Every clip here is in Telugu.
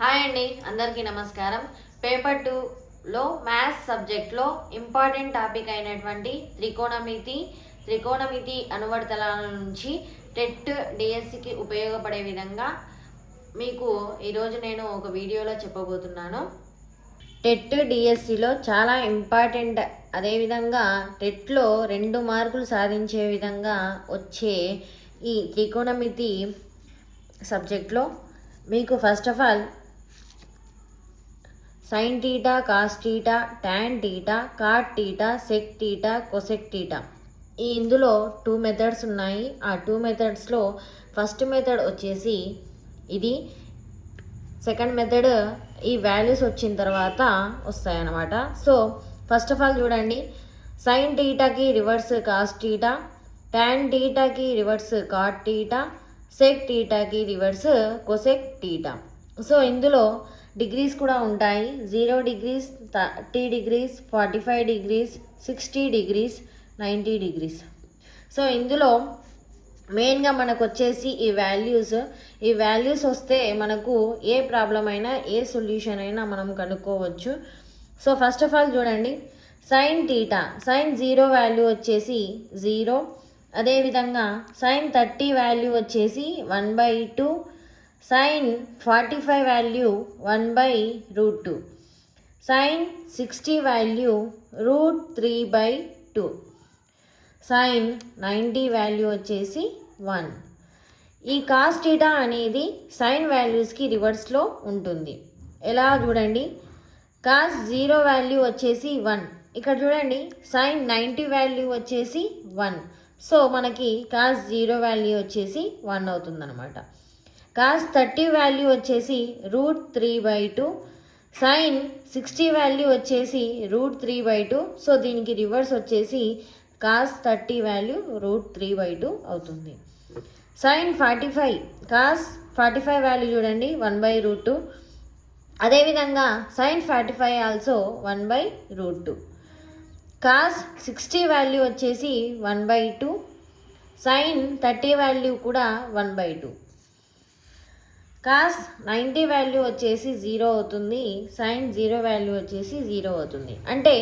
హాయ్ అండి అందరికీ నమస్కారం. పేపర్ టూలో మ్యాథ్స్ సబ్జెక్ట్లో ఇంపార్టెంట్ టాపిక్ అయినటువంటి త్రికోణమితి త్రికోణమితి అనువర్తనాల నుంచి టెట్ డిఎస్సికి ఉపయోగపడే విధంగా మీకు ఈరోజు నేను ఒక వీడియోలో చెప్పబోతున్నాను. టెట్ డిఎస్సిలో చాలా ఇంపార్టెంట్ అదేవిధంగా టెట్లో రెండు మార్కులు సాధించే విధంగా వచ్చే ఈ త్రికోణమితి సబ్జెక్ట్లో మీకు first of all sine theta cos theta tan theta cot theta sec theta cosec theta ఈ ఇందులో టూ మెథడ్స్ ఉన్నాయి. ఆ టూ మెథడ్స్లో ఫస్ట్ మెథడ్ వచ్చేసి ఇది. సెకండ్ మెథడ్ ఈ వాల్యూస్ వచ్చిన తర్వాత వస్తాయన్నమాట. సో ఫస్ట్ ఆఫ్ ఆల్ చూడండి. సైన్ టీటాకి రివర్స్ కాస్ టీటా ట్యాన్ టీటాకి రివర్స్ కాట్ టీటా సెక్ టీటాకి రివర్స్ కొసెక్ టీటా సో ఇందులో డిగ్రీస్ కూడా ఉంటాయి. Zero degrees thirty degrees forty five degrees sixty degrees ninety degrees. So ఇందులో మెయిన్గా మనకు వచ్చేసి ఈ వాల్యూస్. ఈ వాల్యూస్ వస్తే మనకు ఏ ప్రాబ్లం అయినా ఏ సొల్యూషన్ అయినా మనం కనుక్కోవచ్చు. సో ఫస్ట్ ఆఫ్ ఆల్ చూడండి. Sine theta sine zero value వచ్చేసి జీరో. అదేవిధంగా సైన్ థర్టీ వాల్యూ వచ్చేసి one by two sine forty five value one by root two sine sixty value root three by two sine ninety value వచ్చేసి వన్ ఈ కాస్ టీటా అనేది సైన్ వాల్యూస్కి రివర్స్లో ఉంటుంది. ఎలా చూడండి? కాస్ జీరో వాల్యూ వచ్చేసి వన్ ఇక్కడ చూడండి సైన్ నైంటీ వాల్యూ వచ్చేసి వన్ సో మనకి కాస్ జీరో వాల్యూ వచ్చేసి వన్ అవుతుందన్నమాట. కాస్ థర్టీ వాల్యూ వచ్చేసి root three by two sine sixty value వచ్చేసి root three by two. So దీనికి రివర్స్ వచ్చేసి cos thirty value root three by two అవుతుంది. Sine forty five cos forty five value చూడండి వన్ బై రూట్ టూ. అదేవిధంగా sine forty five also one by root two. Cos sixty value వచ్చేసి one by two sine thirty value కూడా one by two. Cos ninety value వచ్చేసి జీరో అవుతుంది సైన్ జీరో వాల్యూ వచ్చేసి జీరో అవుతుంది. అంటే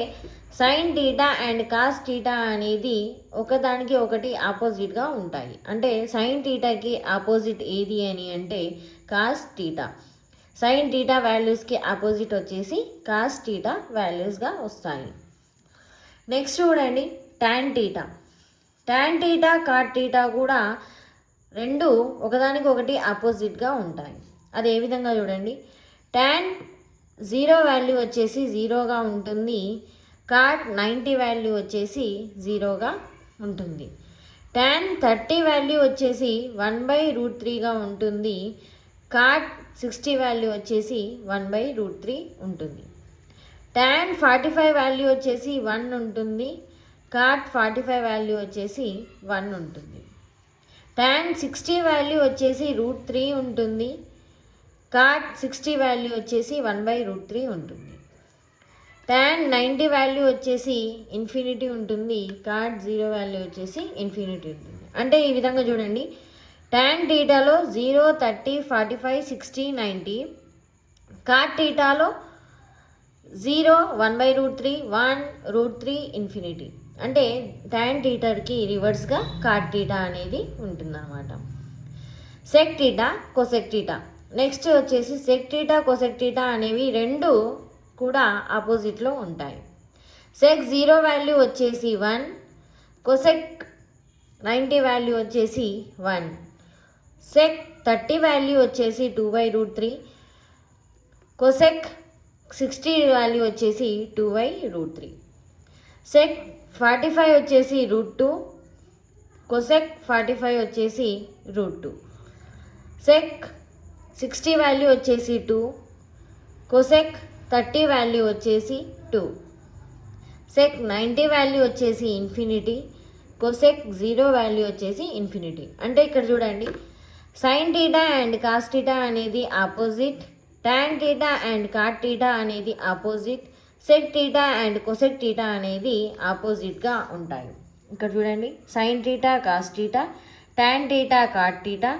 sine theta and cos theta అనేది ఒకదానికి ఒకటి ఆపోజిట్గా ఉంటాయి. అంటే సైన్ టీటాకి ఆపోజిట్ ఏది అని అంటే కాస్ టీటా. సైన్ టీటా వాల్యూస్కి ఆపోజిట్ వచ్చేసి కాస్ టీటా వాల్యూస్గా వస్తాయి. నెక్స్ట్ చూడండి tan theta. Tan theta cot theta కూడా రెండు ఒకదానికి ఒకటి ఆపోజిట్గా ఉంటాయి. అది ఏ విధంగా చూడండి. ట్యాన్ జీరో వాల్యూ వచ్చేసి జీరోగా ఉంటుంది. కాట్ నైంటీ వాల్యూ వచ్చేసి జీరోగా ఉంటుంది. ట్యాన్ థర్టీ వాల్యూ వచ్చేసి వన్ బై రూట్ త్రీగా ఉంటుంది. కాట్ సిక్స్టీ వాల్యూ వచ్చేసి వన్ బై రూట్ త్రీ ఉంటుంది. ట్యాన్ ఫార్టీ ఫైవ్ వాల్యూ వచ్చేసి వన్ ఉంటుంది. కాట్ ఫార్టీ ఫైవ్ వాల్యూ వచ్చేసి వన్ ఉంటుంది. ట్యాన్ సిక్స్టీ వాల్యూ వచ్చేసి రూట్ త్రీ ఉంటుంది. కాట్ సిక్స్టీ వాల్యూ వచ్చేసి వన్ బై రూట్ త్రీ ఉంటుంది. ట్యాన్ నైంటీ వాల్యూ వచ్చేసి ఇన్ఫినిటీ ఉంటుంది. కాట్ జీరో వాల్యూ వచ్చేసి ఇన్ఫినిటీ ఉంటుంది. అంటే ఈ విధంగా చూడండి. Tan టీటాలో zero thirty forty five sixty ninety cot టీటాలో zero one by root three one root three infinity అంటే టైన్ టీటర్కి రివర్స్గా కాట్ టీటా అనేది ఉంటుందన్నమాట. Sec theta cosec theta next వచ్చేసి సెక్ టీటా కొసెక్ టీటా అనేవి రెండు కూడా ఆపోజిట్లో ఉంటాయి. సెక్ జీరో వాల్యూ వచ్చేసి వన్ కొసెక్ నైంటీ వాల్యూ వచ్చేసి వన్ సెక్ థర్టీ వాల్యూ వచ్చేసి two by root three cosec sixty value వచ్చేసి two by root three sec forty five వచ్చేసి root two cosec forty five వచ్చేసి root two sec sixty value వచ్చేసి టూ కొసెక్ థర్టీ వాల్యూ వచ్చేసి టూ సెక్ నైంటీ వాల్యూ వచ్చేసి ఇన్ఫినిటీ కొసెక్ జీరో వాల్యూ వచ్చేసి ఇన్ఫినిటీ అంటే ఇక్కడ చూడండి sine theta and cos theta అనేది opposite tan theta and cot theta అనేది opposite sec theta and cosec theta అనేది ఆపోజిట్గా ఉంటాయి. ఇక్కడ చూడండి sine theta cos theta tan theta cot theta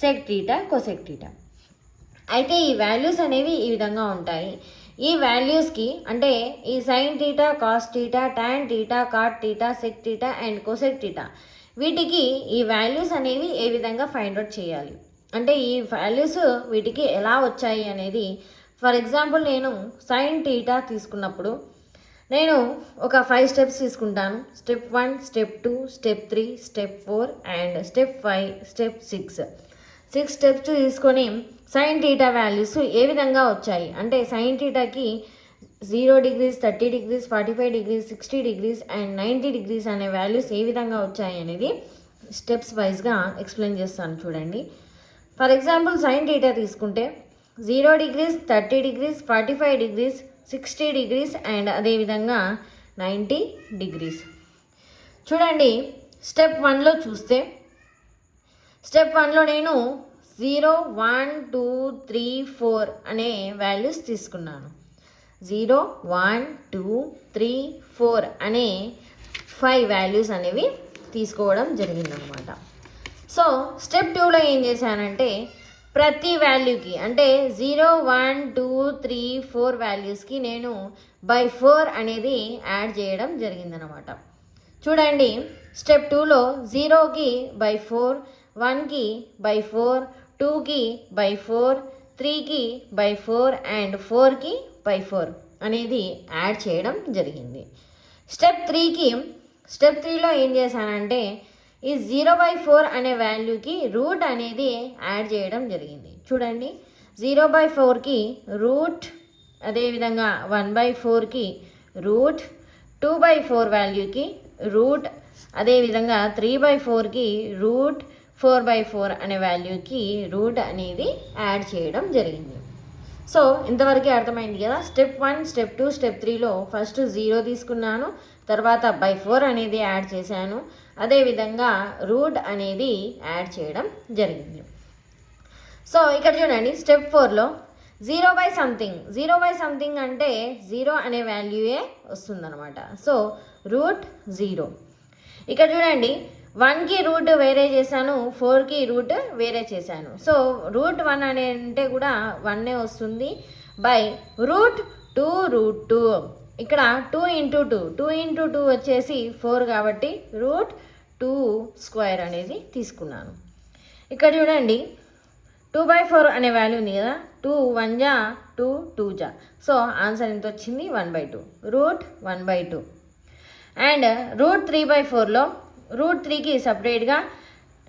sec theta cosec theta అయితే ఈ వాల్యూస్ అనేవి ఈ విధంగా ఉంటాయి. ఈ వాల్యూస్కి అంటే ఈ sine theta cos theta tan theta cot theta sec theta and cosec theta వీటికి ఈ వాల్యూస్ అనేవి ఏ విధంగా ఫైండ్ అవుట్ చేయాలి? అంటే ఈ వాల్యూస్ వీటికి ఎలా వచ్చాయి అనేది ఫర్ ఎగ్జాంపుల్ నేను సైన్ టీటా తీసుకున్నప్పుడు నేను ఒక ఫైవ్ స్టెప్స్ తీసుకుంటాను. Step one step two step three step four and step five step six. Six steps తీసుకొని సైన్ టీటా వాల్యూస్ ఏ విధంగా వచ్చాయి? అంటే sine టీటాకి zero degrees thirty degrees forty five degrees sixty degrees and ninety degrees అనే వాల్యూస్ ఏ విధంగా వచ్చాయి అనేది స్టెప్స్ వైజ్గా ఎక్స్ప్లెయిన్ చేస్తాను చూడండి. ఫర్ ఎగ్జాంపుల్ సైన్ టీటా తీసుకుంటే zero degrees thirty degrees forty five degrees sixty degrees and అదేవిధంగా నైంటీ డిగ్రీస్. చూడండి స్టెప్ వన్లో చూస్తే స్టెప్ వన్లో నేను zero one two three four అనే వాల్యూస్ తీసుకున్నాను. Zero one two three four అనే ఫైవ్ వాల్యూస్ అనేవి తీసుకోవడం జరిగిందనమాట. సో స్టెప్ టూలో ఏం చేశానంటే ప్రతి వాల్యూకి అంటే zero one two three four వాల్యూస్కి నేను బై ఫోర్ అనేది యాడ్ చేయడం జరిగిందనమాట చూడండి స్టెప్ టూలో జీరోకి బై ఫోర్ వన్కి బై ఫోర్ టూకి బై ఫోర్ త్రీకి బై ఫోర్ అండ్ ఫోర్కి బై ఫోర్ అనేది యాడ్ చేయడం జరిగింది. స్టెప్ త్రీకి స్టెప్ త్రీలో ఏం చేశానంటే ఈ జీరో బై ఫోర్ అనే వాల్యూకి రూట్ అనేది యాడ్ చేయడం జరిగింది. చూడండి. జీరో బై ఫోర్కి రూట్ అదేవిధంగా వన్ బై ఫోర్కి రూట్ టూ బై ఫోర్ వాల్యూకి రూట్ అదేవిధంగా త్రీ బై ఫోర్కి రూట్ ఫోర్ బై ఫోర్ అనే వాల్యూకి రూట్ అనేది యాడ్ చేయడం జరిగింది. సో ఇంతవరకే అర్థమైంది కదా? Step one step two step త్రీలో ఫస్ట్ జీరో తీసుకున్నాను తర్వాత బై ఫోర్ అనేది యాడ్ చేశాను. అదేవిధంగా రూట్ అనేది యాడ్ చేయడం జరిగింది. సో ఇక్కడ చూడండి స్టెప్ ఫోర్లో zero by something zero by something అంటే జీరో అనే వాల్యూయే వస్తుందన్నమాట. సో రూట్ జీరో ఇక్కడ చూడండి వన్కి రూట్ వేరే చేశాను ఫోర్కి రూట్ వేరే చేశాను. సో రూట్ వన్ అనే అంటే కూడా వన్నే వస్తుంది by root two root two ఇక్కడ two into two two into two వచ్చేసి ఫోర్ కాబట్టి రూట్ టూ స్క్వేర్ అనేది తీసుకున్నాను. ఇక్కడ చూడండి టూ బై ఫోర్ అనే వాల్యూ ఉంది కదా టూ వన్ జా టూ టూ జా. సో ఆన్సర్ ఎంత వచ్చింది? One by two. Root one by two. And root three by ఫోర్లో రూట్ త్రీకి సపరేట్గా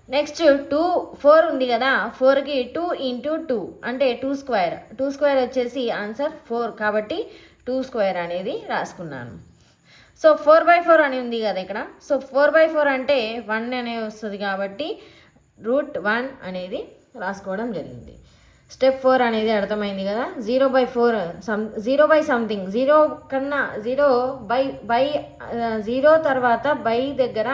నెక్స్ట్ టూ ఫోర్ ఉంది కదా ఫోర్కి టూ ఇంటూ టూ అంటే టూ స్క్వేర్. టూ స్క్వేర్ వచ్చేసి ఆన్సర్ ఫోర్. కాబట్టి టూ స్క్వేర్ అనేది రాసుకున్నాను. సో ఫోర్ బై ఫోర్ అని ఉంది కదా ఇక్కడ. సో ఫోర్ బై ఫోర్ అంటే వన్ అనేది వస్తుంది కాబట్టి రూట్ వన్ అనేది రాసుకోవడం జరిగింది. స్టెప్ ఫోర్ అనేది అర్థమైంది కదా. Zero by four some zero by something. Zero కన్నా జీరో బై బై జీరో తర్వాత బై దగ్గర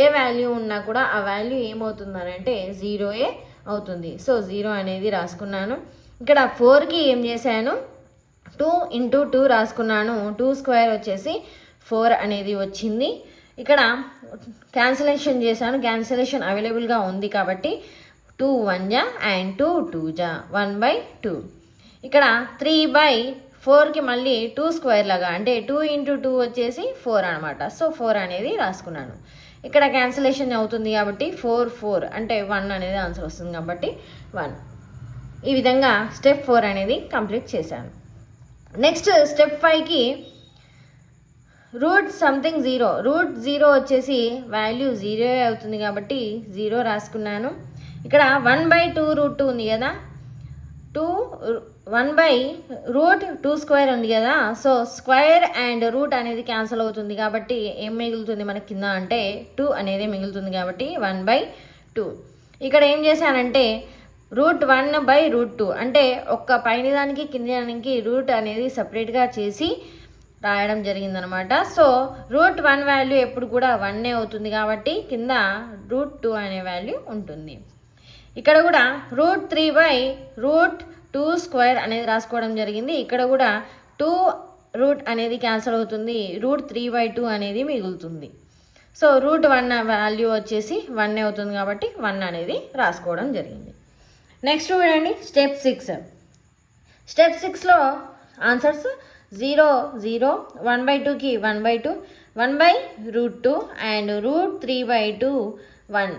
ఏ వాల్యూ ఉన్నా కూడా ఆ వాల్యూ ఏమవుతుందని అంటే జీరోయే అవుతుంది. సో జీరో అనేది రాసుకున్నాను. ఇక్కడ ఫోర్కి ఏం చేశాను? టూ ఇంటూ టూ రాసుకున్నాను. టూ స్క్వేర్ వచ్చేసి ఫోర్ అనేది వచ్చింది. ఇక్కడ క్యాన్సిలేషన్ చేశాను. క్యాన్సిలేషన్ అవైలబుల్గా ఉంది కాబట్టి టూ వన్ జా అండ్ టూ టూ జా. వన్ బై టూ ఇక్కడ త్రీ బై ఫోర్కి మళ్ళీ టూ స్క్వేర్ లాగా అంటే టూ ఇంటూ టూ వచ్చేసి ఫోర్ అనమాట సో ఫోర్ అనేది రాసుకున్నాను. ఇక్కడ క్యాన్సిలేషన్ అవుతుంది కాబట్టి ఫోర్ ఫోర్ అంటే వన్ అనేది ఆన్సర్ వస్తుంది కాబట్టి వన్ ఈ విధంగా స్టెప్ ఫోర్ అనేది కంప్లీట్ చేశాను. నెక్స్ట్ స్టెప్ ఫైవ్కి root something zero root zero వచ్చేసి వాల్యూ జీరో అవుతుంది కాబట్టి జీరో రాసుకున్నాను. ఇక్కడ one by two root two ఉంది కదా. Two one by root two square ఉంది కదా. సో స్క్వేర్ అండ్ రూట్ అనేది క్యాన్సిల్ అవుతుంది కాబట్టి ఏం మిగులుతుంది మనకి కింద అంటే టూ అనేది మిగులుతుంది కాబట్టి వన్ బై టూ ఇక్కడ ఏం చేశానంటే root one by root two అంటే ఒక్క పైన దానికి కింద దానికి రూట్ అనేది సపరేట్గా చేసి రాయడం జరిగిందనమాట. సో రూట్ వన్ వాల్యూ ఎప్పుడు కూడా వన్నే అవుతుంది కాబట్టి కింద రూట్ టూ అనే వాల్యూ ఉంటుంది. ఇక్కడ కూడా root three by root two square అనేది రాసుకోవడం జరిగింది. ఇక్కడ కూడా టూ రూట్ అనేది క్యాన్సిల్ అవుతుంది. రూట్ త్రీ బై టూ అనేది మిగులుతుంది. సో రూట్ వన్ వాల్యూ వచ్చేసి వన్ అవుతుంది కాబట్టి వన్ అనేది రాసుకోవడం జరిగింది. నెక్స్ట్ చూడండి స్టెప్ సిక్స్. స్టెప్ సిక్స్లో answers zero zero one by టూకి one by two one by root two and root three by two one.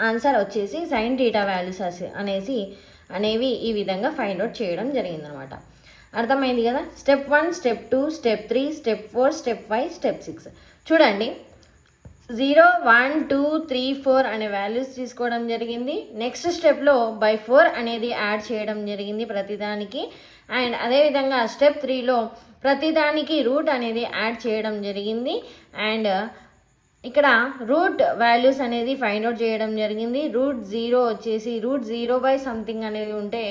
Answer వచ్చేసి సైన్ డేటా వాల్యూస్ అనేసి అనేవి ఈ విధంగా ఫైండ్ అవుట్ చేయడం జరిగిందనమాట. అర్థమైంది కదా? Step one step two step three step four step five step six. చూడండి. Zero one two three four అనే వాల్యూస్ తీసుకోవడం జరిగింది. నెక్స్ట్ స్టెప్లో బై ఫోర్ అనేది యాడ్ చేయడం జరిగింది ప్రతిదానికి. అండ్ అదేవిధంగా స్టెప్ త్రీలో ప్రతిదానికి రూట్ అనేది యాడ్ చేయడం జరిగింది. అండ్ ఇక్కడ రూట్ వాల్యూస్ అనేది ఫైండ్ అవుట్ చేయడం జరిగింది. రూట్ జీరో వచ్చేసి రూట్ జీరో బై సంథింగ్ అనేది ఉంటే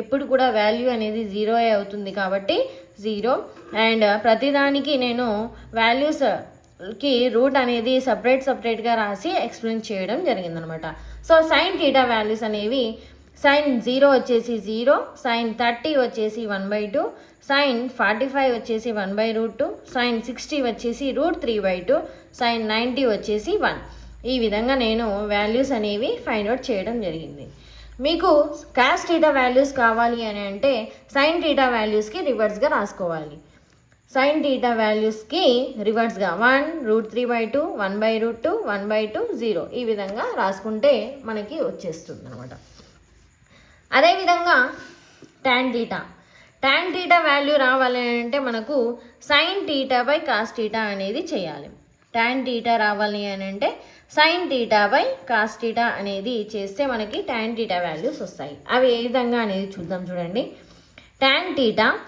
ఎప్పుడు కూడా వాల్యూ అనేది జీరో అవుతుంది కాబట్టి జీరో. అండ్ ప్రతిదానికి నేను వాల్యూస్కి రూట్ అనేది సపరేట్ సపరేట్గా రాసి ఎక్స్ప్లెయిన్ చేయడం జరిగిందనమాట. సో సైన్ థీటా వాల్యూస్ అనేవి సైన్ జీరో వచ్చేసి జీరో సైన్ థర్టీ వచ్చేసి one by two sine forty five వచ్చేసి one by root two sine sixty వచ్చేసి root three by two sine ninety వచ్చేసి వన్. ఈ విధంగా నేను వాల్యూస్ అనేవి ఫైండ్ అవుట్ చేయడం జరిగింది. మీకు క్యాష్ టీటా వాల్యూస్ కావాలి అని అంటే సైన్ టీటా వాల్యూస్కి రివర్స్గా రాసుకోవాలి. సైన్ టీటా వాల్యూస్కి రివర్స్గా one root three by two one by root two one by two zero. ఈ విధంగా రాసుకుంటే మనకి వచ్చేస్తుంది అనమాట అదేవిధంగా tan theta tan theta value రావాలి అంటే మనకు sine theta by cos theta అనేది చేయాలి. ట్యాన్ టీటా రావాలి అని అంటే sine theta by cos theta అనేది చేస్తే మనకి ట్యాన్ టీటా వాల్యూస్ వస్తాయి. అవి ఏ విధంగా అనేది చూద్దాం చూడండి. Tan theta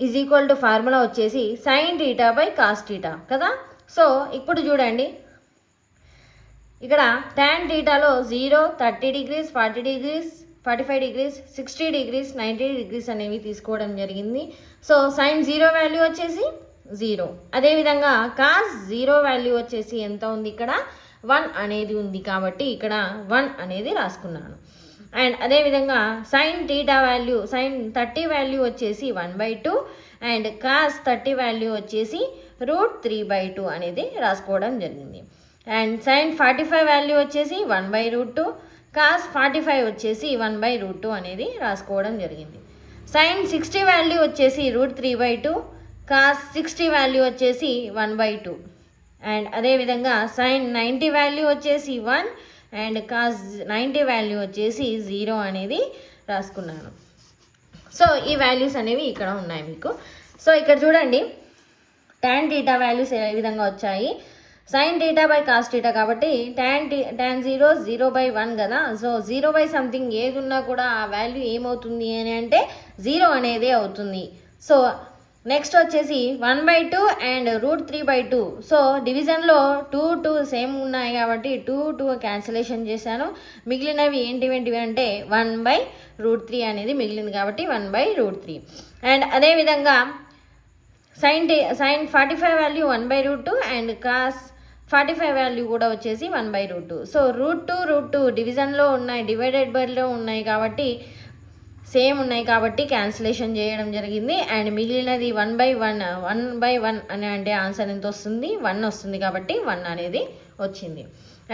is equal to formula వచ్చేసి sine theta by cos theta కదా? సో ఇప్పుడు చూడండి. ఇక్కడ tan టీటాలో zero thirty degrees forty degrees forty five degrees sixty degrees ninety degrees అనేవి తీసుకోవడం జరిగింది. సో సైన్ జీరో వాల్యూ వచ్చేసి జీరో. అదేవిధంగా కాస్ జీరో వాల్యూ వచ్చేసి ఎంత ఉంది ఇక్కడ? వన్ అనేది ఉంది కాబట్టి ఇక్కడ వన్ అనేది రాసుకున్నాను. అండ్ అదేవిధంగా sine theta value sine thirty value వచ్చేసి one by two and cos thirty value వచ్చేసి రూట్ త్రీ బై టూ అనేది రాసుకోవడం జరిగింది. And sine forty five value వచ్చేసి one by root two cos forty five వచ్చేసి వన్ బై రూట్ టూ అనేది రాసుకోవడం జరిగింది. సైన్ సిక్స్టీ వాల్యూ వచ్చేసి root three by two cos sixty value వచ్చేసి వన్ బై టూ అండ్ అదేవిధంగా సైన్ నైంటీ వాల్యూ వచ్చేసి one and cos ninety value వచ్చేసి జీరో అనేది రాసుకున్నాను. సో ఈ వాల్యూస్ అనేవి ఇక్కడ ఉన్నాయి మీకు. సో ఇక్కడ చూడండి. ట్యాన్ డీటా వాల్యూస్ ఏ విధంగా వచ్చాయి? Sine theta by cos theta కాబట్టి tan tea tan zero zero by one కదా. సో జీరో బై సంథింగ్ ఏది ఉన్నా కూడా ఆ వాల్యూ ఏమవుతుంది అని అంటే జీరో అనేది అవుతుంది. సో నెక్స్ట్ వచ్చేసి one by two and root three by two. So డివిజన్లో టూ టూ సేమ్ ఉన్నాయి కాబట్టి టూ టూ క్యాన్సిలేషన్ చేశాను. మిగిలినవి ఏంటివి ఏంటివి అంటే వన్ బై రూట్ త్రీ అనేది మిగిలింది కాబట్టి one by root three. And అదేవిధంగా sine tea sine forty five value one by root two and cos forty five value కూడా వచ్చేసి one by root two. So root two root two డివిజన్లో ఉన్నాయి డివైడెడ్ బైలో ఉన్నాయి కాబట్టి సేమ్ ఉన్నాయి కాబట్టి క్యాన్సిలేషన్ చేయడం జరిగింది. అండ్ మిగిలినది one by one one by one అని అంటే ఆన్సర్ ఎంత వస్తుంది? వన్ వస్తుంది కాబట్టి వన్ అనేది వచ్చింది.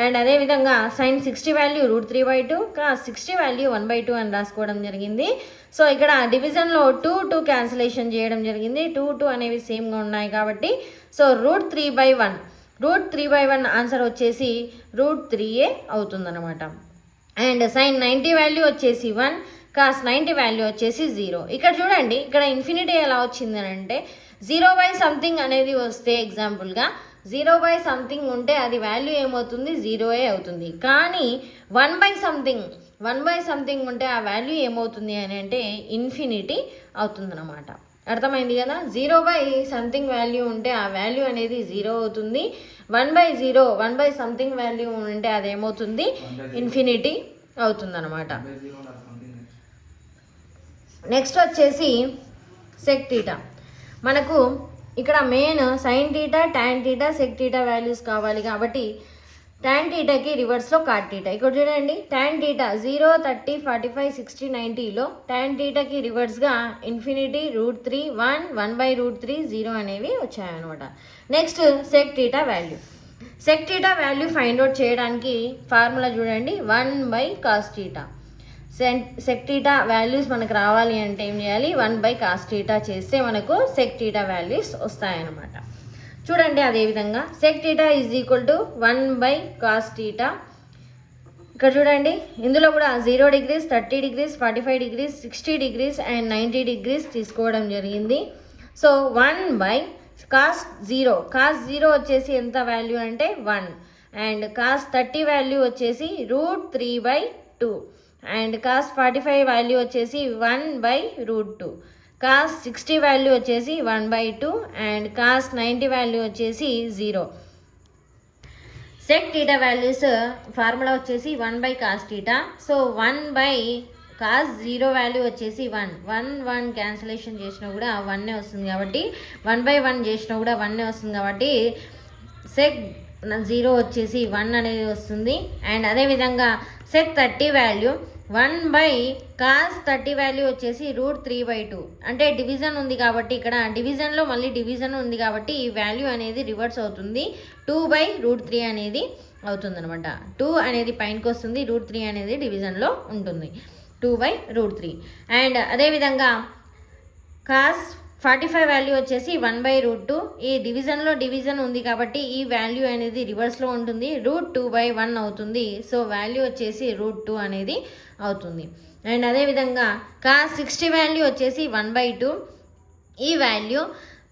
అండ్ అదేవిధంగా sine sixty value root three by two కా sixty value one by two అని రాసుకోవడం జరిగింది. సో ఇక్కడ డివిజన్లో టూ టూ క్యాన్సిలేషన్ చేయడం జరిగింది. టూ టూ అనేవి సేమ్గా ఉన్నాయి కాబట్టి so root three by one root three by one answer వచ్చేసి రూట్ త్రీ ఏ అవుతుందన్నమాట. అండ్ సైన్ నైంటీ వాల్యూ వచ్చేసి వన్ కాస్ నైంటీ వాల్యూ వచ్చేసి జీరో. ఇక్కడ చూడండి ఇక్కడ ఇన్ఫినిటీ ఎలా వచ్చింది అంటే జీరో బై సంథింగ్ అనేది వస్తే ఎగ్జాంపుల్గా జీరో బై సంథింగ్ ఉంటే అది వాల్యూ ఏమవుతుంది? జీరోయే అవుతుంది. కానీ one by something one by something ఉంటే ఆ వాల్యూ ఏమవుతుంది అని అంటే ఇన్ఫినిటీ అవుతుందన్నమాట. అర్థమైంది కదా? జీరో బై సంథింగ్ వాల్యూ ఉంటే ఆ వాల్యూ అనేది జీరో అవుతుంది. One by zero one by something value ఉంటే అది ఏమవుతుంది? ఇన్ఫినిటీ అవుతుందన్నమాట. నెక్స్ట్ వచ్చేసి సెక్ టీటా మనకు ఇక్కడ main sine theta tan theta sec theta values కావాలి కాబట్టి ట్యాన్ టీటాకి రివర్స్లో కాట్ టీటా ఇక్కడ చూడండి tan theta zero thirty forty five sixty నైంటీలో tan టీటాకి రివర్స్గా infinity root three one one by root three zero అనేవి వచ్చాయన్నమాట. Next sec theta value sec theta value find out చేయడానికి ఫార్ములా చూడండి వన్ బై కాస్ టీటా సెన్ సెక్టీటా వాల్యూస్ మనకు రావాలి అంటే ఏం చేయాలి? వన్ బై కాస్టీటా చేస్తే మనకు సెక్టీటా వాల్యూస్ వస్తాయన్నమాట. చూడండి అదేవిధంగా sec theta is equal to one by cos theta ఇక్కడ చూడండి ఇందులో కూడా zero degrees thirty degrees forty five degrees sixty degrees and ninety degrees తీసుకోవడం జరిగింది. So one by cos zero cos zero వచ్చేసి ఎంత వాల్యూ అంటే one and cos thirty value వచ్చేసి root three by two and cos forty five value వచ్చేసి one by root two cos sixty value వచ్చేసి one by two and cos ninety value వచ్చేసి zero. Sec theta values formula వచ్చేసి one by cos theta so one by cos zero value వచ్చేసి వన్. వన్ వన్ క్యాన్సిలేషన్ చేసినా కూడా వన్నే వస్తుంది కాబట్టి వన్ బై వన్ చేసినా కూడా వన్నే వస్తుంది కాబట్టి సెక్ జీరో వచ్చేసి వన్ అనేది వస్తుంది. అండ్ అదేవిధంగా sec thirty value. One by cos thirty value వచ్చేసి రూట్ త్రీ బై టూ. అంటే డివిజన్ ఉంది కాబట్టి ఇక్కడ డివిజన్లో మళ్ళీ డివిజన్ ఉంది కాబట్టి ఈ వాల్యూ అనేది రివర్స్ అవుతుంది. టూ బై రూట్ త్రీ అనేది అవుతుంది అనమాట టూ అనేది పైనకి వస్తుంది రూట్ త్రీ అనేది డివిజన్లో ఉంటుంది. Two by root three. And అదేవిధంగా కాస్ ఫార్టీ ఫైవ్ వాల్యూ వచ్చేసి వన్ బై రూట్ టూ. ఈ డివిజన్లో డివిజన్ ఉంది కాబట్టి ఈ వాల్యూ అనేది రివర్స్లో ఉంటుంది రూట్ టూ బై వన్ అవుతుంది. సో వాల్యూ వచ్చేసి రూట్ టూ అనేది అవుతుంది. అండ్ అదేవిధంగా కా సిక్స్టీ వాల్యూ వచ్చేసి వన్ బై టూ. ఈ వాల్యూ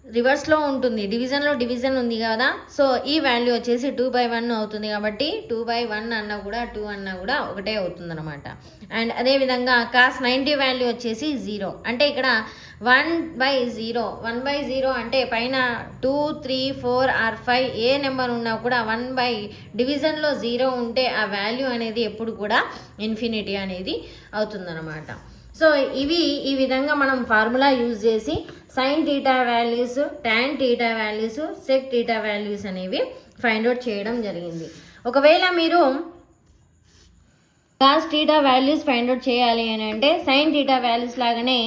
రివర్స్లో ఉంటుంది. డివిజన్లో డివిజన్ ఉంది కదా. సో ఈ వాల్యూ వచ్చేసి టూ బై వన్ అవుతుంది కాబట్టి టూ బై వన్ అన్నా కూడా టూ అన్నా కూడా ఒకటే అవుతుంది అనమాట అండ్ అదేవిధంగా కాస్ నైంటీ వాల్యూ వచ్చేసి జీరో. అంటే ఇక్కడ one by zero one by zero అంటే పైన two three four or five A number ఉన్నా కూడా వన్ బై డివిజన్లో జీరో ఉంటే ఆ వాల్యూ అనేది ఎప్పుడు కూడా ఇన్ఫినిటీ అనేది అవుతుందన్నమాట. సో ఇవి ఈ విధంగా మనం ఫార్ములా యూజ్ చేసి sine theta values tan theta values sec theta values అనేవి ఫైండ్ అవుట్ చేయడం జరిగింది. ఒకవేళ మీరు cos theta values find out చేయాలి అని అంటే సైన్ టీటా వాల్యూస్ లాగానే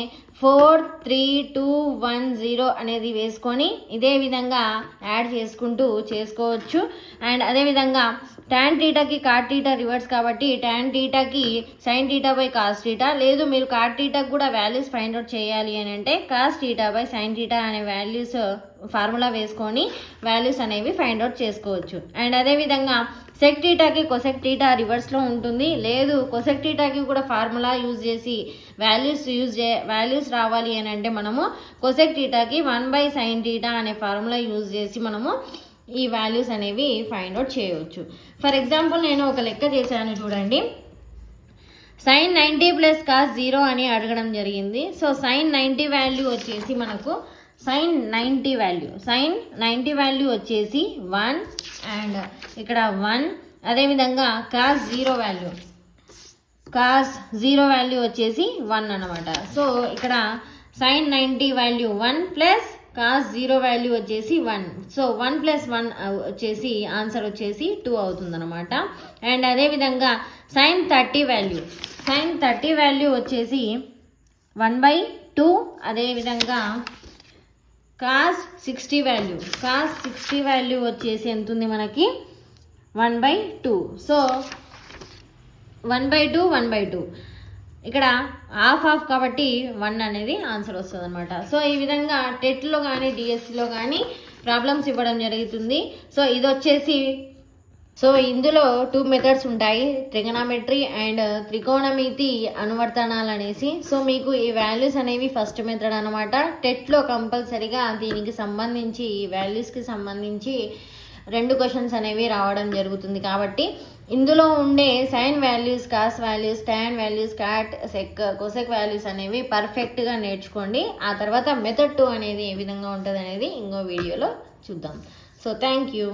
four three two one zero అనేది వేసుకొని ఇదే విధంగా యాడ్ చేసుకుంటూ చేసుకోవచ్చు. అండ్ అదేవిధంగా ట్యాన్ టీటాకి కాట్ టీటా రివర్స్ కాబట్టి tan టీటాకి sine theta by cos theta లేదు మీరు కాట్ టీటాకి కూడా వాల్యూస్ ఫైండ్ అవుట్ చేయాలి అని అంటే cos theta by sine theta అనే వాల్యూస్ ఫార్ములా వేసుకొని వాల్యూస్ అనేవి ఫైండ్ అవుట్ చేసుకోవచ్చు. అండ్ అదేవిధంగా సెక్ టీటాకి కొసెక్ టీటా రివర్స్లో ఉంటుంది. లేదు కొసెక్ టీటాకి కూడా ఫార్ములా యూజ్ చేసి వాల్యూస్ యూజ్ చే వాల్యూస్ రావాలి అని అంటే మనము కొసెక్ టీటాకి వన్ బై సైన్ టీటా అనే ఫార్ములా యూజ్ చేసి మనము ఈ వాల్యూస్ అనేవి ఫైండ్ అవుట్ చేయవచ్చు. ఫర్ ఎగ్జాంపుల్ నేను ఒక లెక్క చేశాను చూడండి. Sine ninety plus cos zero అని అడగడం జరిగింది. సో సైన్ నైంటీ వాల్యూ వచ్చేసి మనకు sine ninety value sine ninety value వచ్చేసి వన్ అండ్ ఇక్కడ వన్ అదేవిధంగా cos zero value cos zero value వచ్చేసి వన్ అనమాట సో ఇక్కడ sine ninety value one plus cos zero value వచ్చేసి one so one plus one వచ్చేసి ఆన్సర్ వచ్చేసి టూ అవుతుందన్నమాట. అండ్ అదేవిధంగా sine thirty value sine thirty value వచ్చేసి వన్ బై టూ అదేవిధంగా cos sixty value. Cos sixty value వచ్చేసి ఎంత ఉంది మనకి? One by two. So one by two one by two. ఇక్కడ హాఫ్ హాఫ్ కాబట్టి వన్ అనేది ఆన్సర్ వస్తుంది అనమాట సో ఈ విధంగా టెట్లో కానీ డిఎస్సిలో కానీ ప్రాబ్లమ్స్ ఇవ్వడం జరుగుతుంది. సో ఇది వచ్చేసి సో ఇందులో టూ మెథడ్స్ ఉంటాయి ట్రిగనామెట్రీ అండ్ త్రికోణమితి అనువర్తనాలు అనేసి సో మీకు ఈ వాల్యూస్ అనేవి ఫస్ట్ మెథడ్ అనమాట టెట్లో కంపల్సరీగా దీనికి సంబంధించి ఈ వాల్యూస్కి సంబంధించి రెండు క్వశ్చన్స్ అనేవి రావడం జరుగుతుంది కాబట్టి. ఇందులో ఉండే sine values cos values tan values cot sec cosec values అనేవి పర్ఫెక్ట్గా నేర్చుకోండి. ఆ తర్వాత మెథడ్ టూ అనేది ఏ విధంగా ఉంటుంది అనేది ఇంకో వీడియోలో చూద్దాం. So thank you